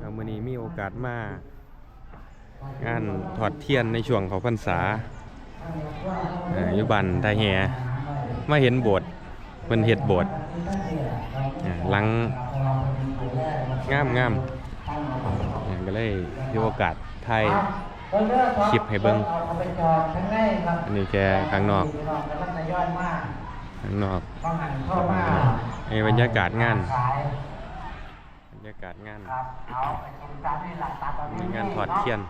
เอามื้อนี้มีโอกาสมางานถอดเทียนในช่วงเขาพรรษาเอ่ออยู่บ้านตาแหมาเห็นโบสถ์เพิ่นเฮ็ดโบสถ์อ่าหลังงามงามอ่าก็เลยมีโอกาสถ่ายคลิปให้เบิ่งอันนี้แค่ข้างนอกข้างนอกในบรรยากาศงานบรรยากาศงานมีงานถอดเทียน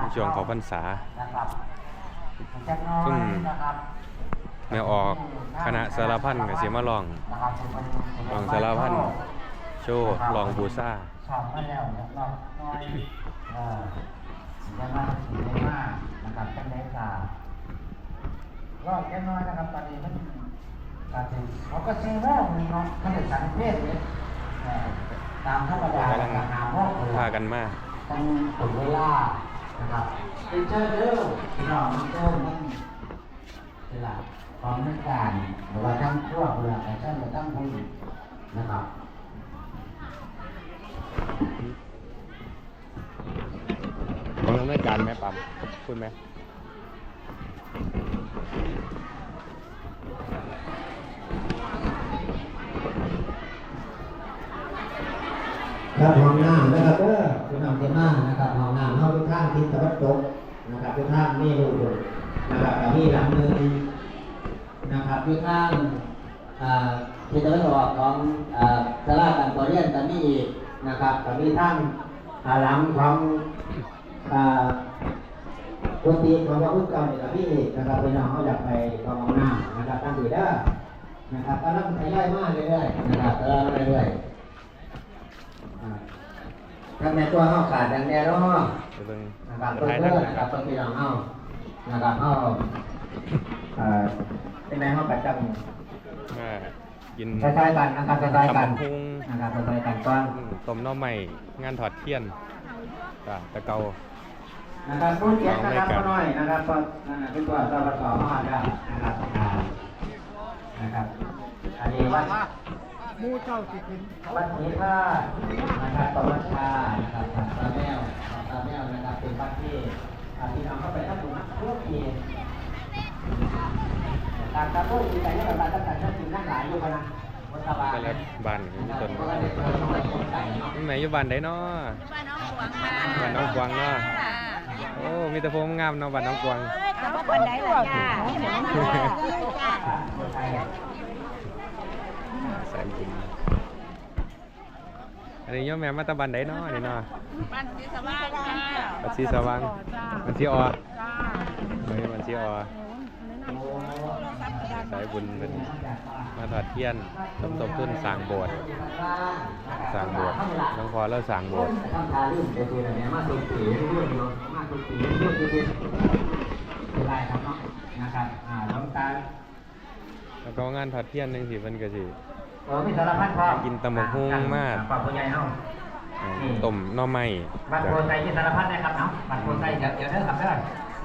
ในช่วงเขาพรรษาซึ่งแนวออกคณะสารพันกับเสียมาลองลองสารพันโชว์ลองบูซ่าสอบมาแล้วนะรอบน้อยเอ่อยังมาถึงได้มากนะครับเป็นเลขารอบแค่น้อยนะครับตอนนี้มันอาจจะเขาก็ซื้อโม่มีเนาะเขาจะสังเกตเลยเอ่อ ตามธรรมดากำลังหาโม่เลยพากันมาตั้งถึงเวลานะครับไปเจอเด้อพี่น้องมันเจอมันเวลาความนึกการหรือว่าทั้งครอบครัวแต่เช่นเราตั้งคุยนะครับของดำเนินการไหมปั๊มพูดไหม ครับห้องน้ำนะครับเด้อคุณน้องเจม่านะครับห้องน้ำเข้าทุกท่านทิศตะวันตกนะครับทุกท่านนี่ดูดูนะครับกับที่หลังหนึงนะครับทุกท่านอ่าที่ตะวันออกของอ่าสลาการประเรียนตอนนี้อีกนะครับกับที่ท่านหลังของอ่ากุฏิของพระพุทธเจ้าเนี่ยพี่นะครับพี่น้องเขาอยากไปเข้าห้องน้ำนะครับตั้งถือเด้นะครับก็รับขยายมากเรื่อยๆนะครับก็รับเรื่อยๆ ทำในตัวเข้าขาดดังแน่เนาะไปเบิ่งนะครับไปเพื่ถ่ายอนั่นนนะนะครับเพื่อนพี่น้องเข้านะครับเข้าเอ่อเป็นไงเข้าประจมากินำคล้ายๆกันนะครับคล้ายๆกันตำบักหุ่งนะครับคล้ายๆกันก่อนต้มหน้อใหม่งานถอดเทียนจ้ะตะเกานะครับพูดเสียงนะครับก็น้อยนะครับก็นั่นน่ะเป็นตัวตัวประกอบมาได้นะครับอ่านะครับ อันนี้วัด มูเจ้าสิกินวัดนี้ท่านะครับประวัติชานะครับวัดตาแมววัดตาแมวนะครับเป็นวัดที่อ่าพี่น้องเข้าไปทั้งหมดทุกทีตามตามพวกที่ไหนก็แบบตั้งแต่เช้าถึงนั่งหลายอยู่กันนะวัดสบายก็แล้วบ้านมีต้นก็เลยเปิดเข้าไปคนไก่เนาะนี่ไหนอยู่บ้านใดเนาะบ้านน้องหลวงค่ะบ้านน้องกวางเนาะค่ะโอ้มีแต่พวงงามเนาะบ้านน้องกวางแต่ว่าคนใดล่ะจ้าเห็นไหมจ้าคนไทย แสนบุญอันนี้ย่อมแม่มาแตะบันใดเนาะนี่เนาะบ้านศรีสว่างค่ะบัดซีสว่างบัดซีออเฮ้ยบัดซีออสายบุญเป็นมาถอดเทียนสมทบทุนสร้างโบสถ์สร้างโบสถ์น้องพอแล้วสร้างโบสถ์ทำทาลื่นเดี๋ยวตัวเนี่ยมาตุกตีเรื่อยๆเนาะมาตุกตีเรื่อยๆเรื่อยๆเป็นไรครับเนาะนะครับอ่าน้องตา แล้วก็งานถอดเทียนหนึงสิเพิ่นก็สิเออมีสารพัดพ่อกินตำบักหุ่งมากปากผู้ใหญ่เฮาอ่าต้มหน่อไม้บัตรโพไซที่สารพัดนะครับเนาะบัตรโพไซเดี๋ยวเดี๋ยวเด้อครับเด้อ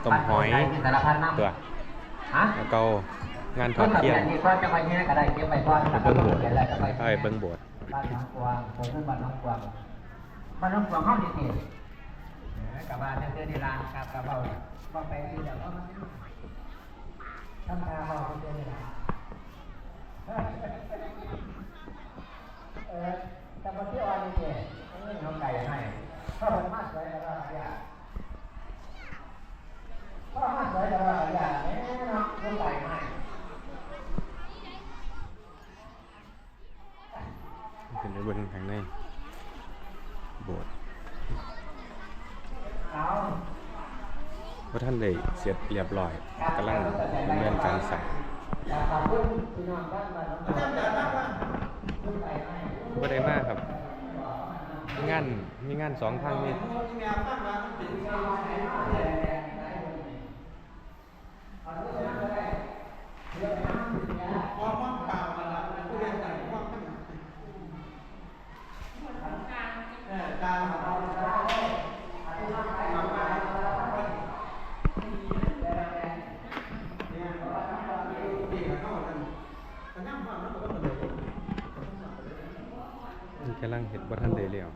ต้มหอยบัตรโพไซที่สารพัดนะตัวฮะแล้วก็งานถก็อดทะเทีเบียยนนนี่ก็จะไปนี่ก็ได้เก็บไปก่อนไปเบิ่งโบสถ์เดี๋ยวเราจะไปไปเบิ่งโบสถ์บ้านน้องกวางผมเป็นบ้านน้องกวางบ้านน้องกวางห้องดีนี่กับบ้านเพื่อนๆในร้านครับกับเบาเบาไปที่เดี๋ยวก็ทำงานเบาเพื่อนๆในร้าน ขึ้นไปเบิ่ทางในโบสถ์พระท่านเลยเสร็จเรียบร้อยกำลังดำเนินการสั่งก็ได้มากครับงานมีงานสองพันนี่อ มันกำลังเห็ดบ่ทันได้แล้ว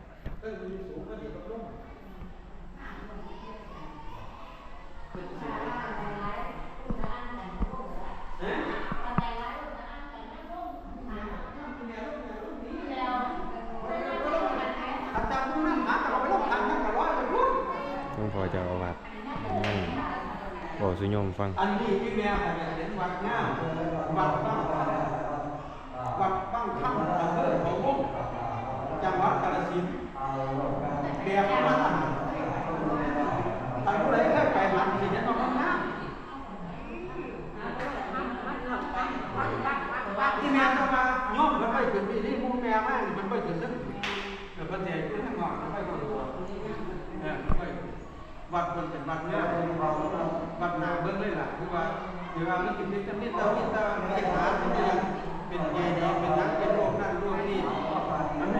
อาจารย์พวกนั้นหาแต่เราไปลงทางนั้นก็ร้อยไปพุ่นหลวงพอจ้าอาวาสนั่งบอกสุโยมฟัง อันนี้พี่แม่ผมอยากเห็นวัดงามวัดบ้างวัดบ้างค่ำอำเภอเขาวง จังหวัดกาฬสินธุ์แบบมาตรฐานท่านผู้ใดเคยไปหันสิเห็นว่ามันงามที่แม่ก็มาโยมมันไปถึงที่นี่หมูแม่มากนี่มันไปถึงซึ่งเดี๋ยวประเทศขึ้นข้างนอกมันไปคนตัวเออมันไปวัดคนเป็นวัดงามวัดนาเบิ้งเลยล่ะคือว่าเดี๋ยวว่ามันกินนิดนิดเตานิดเตาไอ้ฐานมันจะยังเป็นเจดีย์เป็นนักเป็นโลกนั่นโลกนี่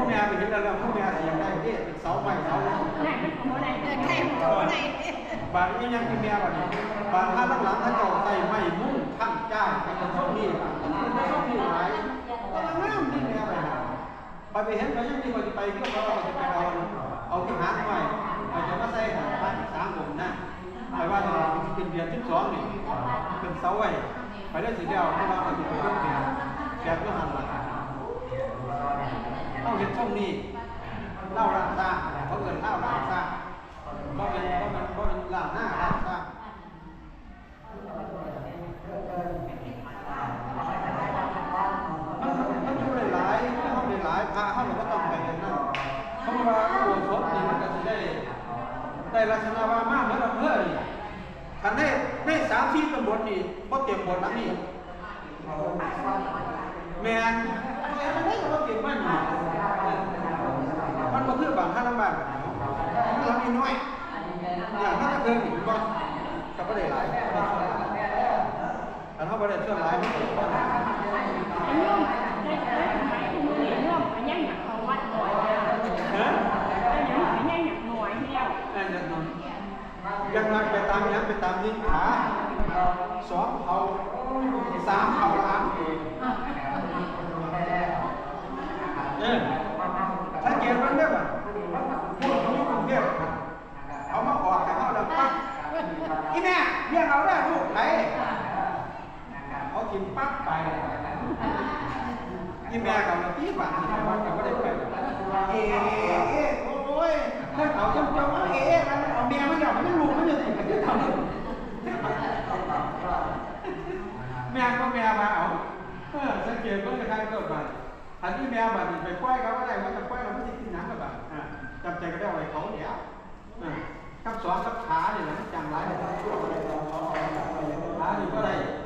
มันหมูแม่ไปเห็นแล้วแล้วหมูแม่อยากได้ที่เป็นเสาไม้เสาบางนี้ยังมีเมียบางนี้บางท่านหลังๆท่านเจ้าใส่ไม้มุ่งขั้นจ้างกันเป็นช่วงนี้ล่ะมันเป็นช่วงนี้หลายก็ยังงามนี่เมียไปนะไปไปเห็นไปยังมีคนจะไปเที่ยวเขาจะไปเอาเอาที่หาหน่อยไปจะมาใส่ของบ้านสามผมนะไปว่าจะเป็นเดือนที่สองนี่เป็นเสาไว้ไปได้สิเดียวเพราะว่ามันจะเป็นเรื่องเดียวแกก็หันหลัง ต้องเห็นช่วงนี้เล่าร้านซ่าเขาเอินเล่าร้านซ่าบ่เป็นบ่เป็นบ่เป็นล้างหน้าล้างตามันมันอยู่หลายๆมันเฮาหลายๆพาเฮาเราก็ต้องไปกันนั่นเพราะว่าตัวสดนี่มันก็สิได้ได้ลักษณะว่ามาเหมือนอำเภอนี่คันได้ได้สามที่ตำบลนี่บ่เต็มบทหลังนี่แม่นแม่นมันได้ก็บ่เต็มมันนี่มัน บ่คือบางท่านบางบ้านมันหลังน้อยอย่างนั้นเดินหนีก่อนกับประเด็นหลายอันเขาประเด็นช่วงหลายมันเกิดขึ้นอันนี้ได้ได้ทำไมคุณมือเนี่ยร่วมอันยังหนักเขาวัดหน่อยยฮะอันยังนยังหนักหน่วยเนี่ยอันนั้นนยังมาไปตามยังไปตามนิ้ขาสองเขาสามเขาล้านเออ เรียกเราได้ลูกไหนเขากินปั๊บไปยี่แม่กับเราที่บ้านที่บ้านกับไม่ได้ไปเอ๊ะเอ๊ะโอ้ยถ้าเขาจำจำว่าเอ๊ะมันเอาแม่มันเอามันลูกมันจะติดกันจะทำแม่ก็แม่มาเอาเออสังเกตว่าจะใครเกิดมาอันที่แม่บ้านไปปล่อยเขาอะไรมันจะปล่อยเราไม่ได้กินน้ำกับบ้านจำใจก็ได้เอาไว้เขาเดี๋ยวกับสอนกับขาเนี่ยมันจังไรขาอยู่ ก็ได้ไม่